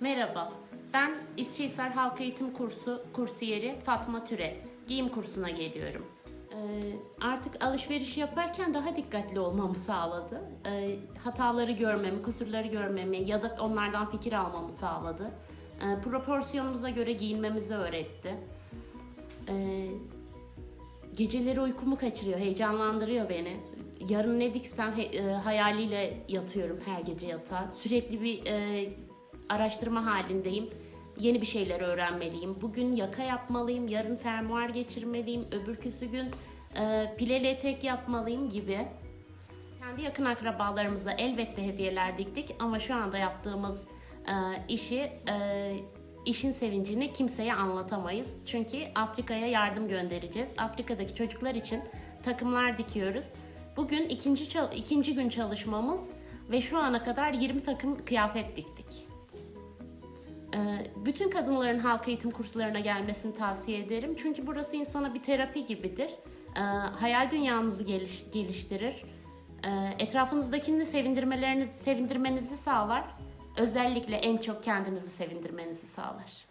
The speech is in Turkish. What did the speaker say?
Merhaba, ben İsçihisar Halk Eğitim Kursu kursiyeri Fatma Türe. Giyim kursuna geliyorum. Ee, artık alışveriş yaparken daha dikkatli olmamı sağladı. Ee, hataları görmemi, kusurları görmemi ya da onlardan fikir almamı sağladı. Ee, proporsiyonumuza göre giyinmemizi öğretti. Ee, geceleri uykumu kaçırıyor, heyecanlandırıyor beni. Yarın ne diksem e, hayaliyle yatıyorum her gece yatağa. Sürekli bir e, araştırma halindeyim. Yeni bir şeyler öğrenmeliyim. Bugün yaka yapmalıyım, yarın fermuar geçirmeliyim, öbürküsü gün e, pileli etek yapmalıyım gibi. Kendi yakın akrabalarımıza elbette hediyeler diktik ama şu anda yaptığımız e, işi e, işin sevincini kimseye anlatamayız. Çünkü Afrika'ya yardım göndereceğiz. Afrika'daki çocuklar için takımlar dikiyoruz. Bugün ikinci ikinci gün çalışmamız ve şu ana kadar 20 takım kıyafet diktik. Ee, Bütün kadınların halk eğitim kurslarına gelmesini tavsiye ederim. Çünkü burası insana bir terapi gibidir. Ee, Hayal dünyanızı geliş- geliştirir. Ee, Etrafınızdakini sevindirmelerinizi, sevindirmenizi sağlar. Özellikle en çok kendinizi sevindirmenizi sağlar.